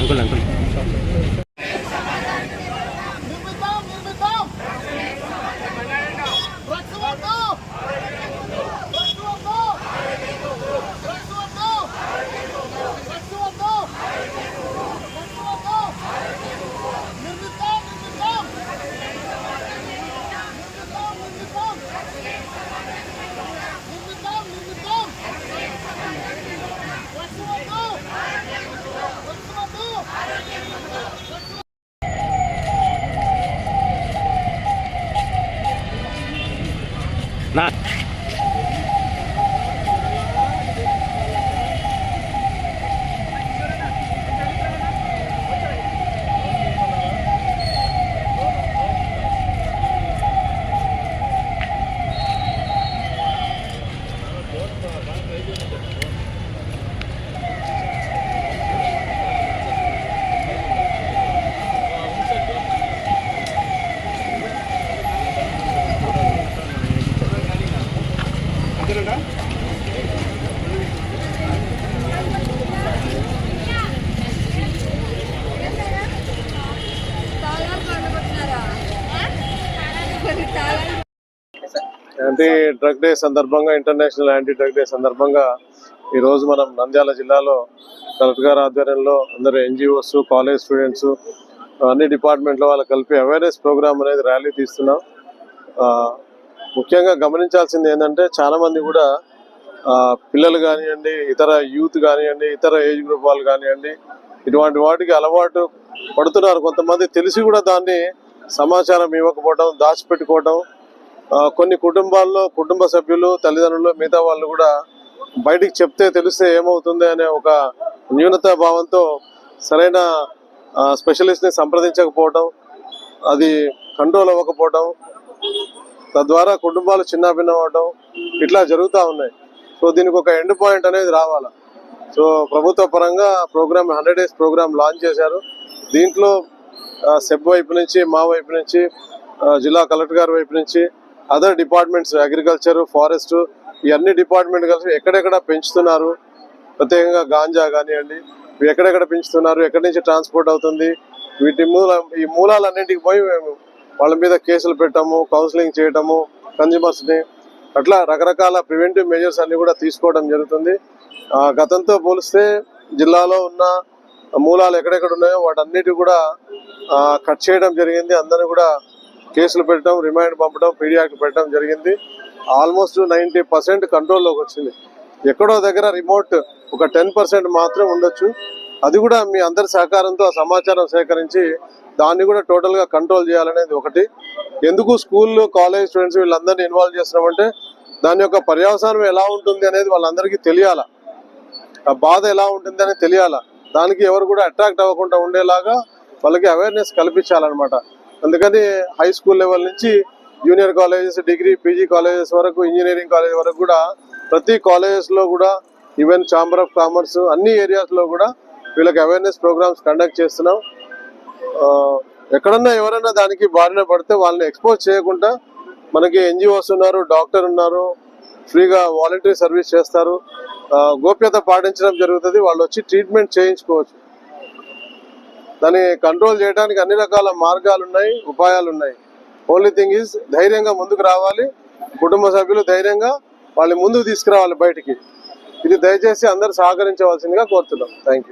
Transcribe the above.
Uncle uncle な。తాళాలు anti drug day సందర్భంగా international anti drug day సందర్భంగా ఈరోజు మనం నంద్యాల జిల్లాలో కలెక్టర్ గారి ఆధ్వర్యంలో అందరు ఎన్జిఓస్ కాలేజ్ స్టూడెంట్స్ అన్ని డిపార్ట్మెంట్ల వాళ్ళు కలిపి అవేర్నెస్ ప్రోగ్రామ్ అనేది ర్యాలీ తీస్తున్నాం. ముఖ్యంగా గమనించాల్సింది ఏంటంటే చాలా మంది కూడా పిల్లలు కానివ్వండి ఇతర యూత్ కానివ్వండి ఇతర ఏజ్ గ్రూప్ వాళ్ళు కానివ్వండి ఇటువంటి వాటికి అలవాటు పడుతున్నారు. కొంతమంది తెలిసి కూడా దాన్ని సమాచారం ఇవ్వకపోవడం దాచిపెట్టుకోవడం కొన్ని కుటుంబాల్లో కుటుంబ సభ్యులు తల్లిదండ్రులు మిగతా వాళ్ళు కూడా బయటికి చెప్తే తెలిస్తే ఏమవుతుంది అనే ఒక న్యూనత భావంతో సరైన స్పెషలిస్ట్ని సంప్రదించకపోవడం అది కంట్రోల్ అవ్వకపోవడం తద్వారా కుటుంబాలు చిన్నాభిన్నం అవడం ఇట్లా జరుగుతూ ఉన్నాయి. సో దీనికి ఒక ఎండ్ పాయింట్ అనేది రావాలా? సో ప్రభుత్వ పరంగా program hundred days program launch చేశారు. దీంట్లో సెబ్ వైపు నుంచి మా వైపు నుంచి జిల్లా కలెక్టర్ గారి వైపు నుంచి అదర్ డిపార్ట్మెంట్స్ అగ్రికల్చర్ ఫారెస్ట్ ఇవన్నీ డిపార్ట్మెంట్ కలిసి ఎక్కడెక్కడ పెంచుతున్నారు? ప్రత్యేకంగా గాంజా కానివ్వండి ఎక్కడెక్కడ పెంచుతున్నారు? ఎక్కడి నుంచి ట్రాన్స్పోర్ట్ అవుతుంది? వీటి మూల ఈ మూలాలన్నింటికి పోయి మేము వాళ్ళ మీద కేసులు పెట్టడము కౌన్సిలింగ్ చేయటము కన్జ్యూమర్స్ని అట్లా రకరకాల ప్రివెంటివ్ మెజర్స్ అన్ని కూడా తీసుకోవడం జరుగుతుంది. గతంతో పోలిస్తే జిల్లాలో ఉన్న మూలాలు ఎక్కడెక్కడ ఉన్నాయో వాటన్నిటి కూడా కట్ చేయడం జరిగింది. అందరిని కూడా కేసులు పెట్టడం రిమైండ్ పంపడం పీడియాకి పెట్టడం జరిగింది. ఆల్మోస్ట్ నైంటీ పర్సెంట్ కంట్రోల్లోకి వచ్చింది. ఎక్కడో దగ్గర రిమోట్ ఒక టెన్ పర్సెంట్ మాత్రం ఉండొచ్చు. అది కూడా మీ అందరి సహకారంతో ఆ సమాచారం సేకరించి దాన్ని కూడా టోటల్గా కంట్రోల్ చేయాలనేది ఒకటి. ఎందుకు స్కూల్లో కాలేజ్ స్టూడెంట్స్ వీళ్ళందరినీ ఇన్వాల్వ్ చేస్తున్నామంటే దాని యొక్క పర్యవసానం ఎలా ఉంటుంది అనేది వాళ్ళందరికీ తెలియాలా. ఆ బాధ ఎలా ఉంటుంది అనేది తెలియాలా. దానికి ఎవరు కూడా అట్రాక్ట్ అవ్వకుండా ఉండేలాగా వాళ్ళకి అవేర్నెస్ కల్పించాలన్నమాట. అందుకని హై స్కూల్ లెవెల్ నుంచి junior colleges degree PG colleges వరకు ఇంజనీరింగ్ కాలేజ్ వరకు కూడా ప్రతి కాలేజెస్లో కూడా ఈవెన్ ఛాంబర్ ఆఫ్ కామర్స్ అన్ని ఏరియాస్లో కూడా వీళ్ళకి అవేర్నెస్ ప్రోగ్రామ్స్ కండక్ట్ చేస్తున్నాం. ఎక్కడన్నా ఎవరైనా దానికి బారిన పడితే వాళ్ళని ఎక్స్పోజ్ చేయకుండా మనకి ఎన్జిఓస్ ఉన్నారు డాక్టర్ ఉన్నారు ఫ్రీగా వాలంటరీ సర్వీస్ చేస్తారు. గోప్యత పాటించడం జరుగుతుంది. వాళ్ళు వచ్చి ట్రీట్మెంట్ చేయించుకోవచ్చు. దాన్ని కంట్రోల్ చేయడానికి అన్ని రకాల మార్గాలు ఉన్నాయి ఉపాయాలు ఉన్నాయి. ఓన్లీ థింగ్ ఈజ్ ధైర్యంగా ముందుకు రావాలి. కుటుంబ సభ్యులు ధైర్యంగా వాళ్ళని ముందుకు తీసుకురావాలి బయటికి. ఇది దయచేసి అందరూ సహకరించవలసిందిగా కోరుతున్నాం. Thank you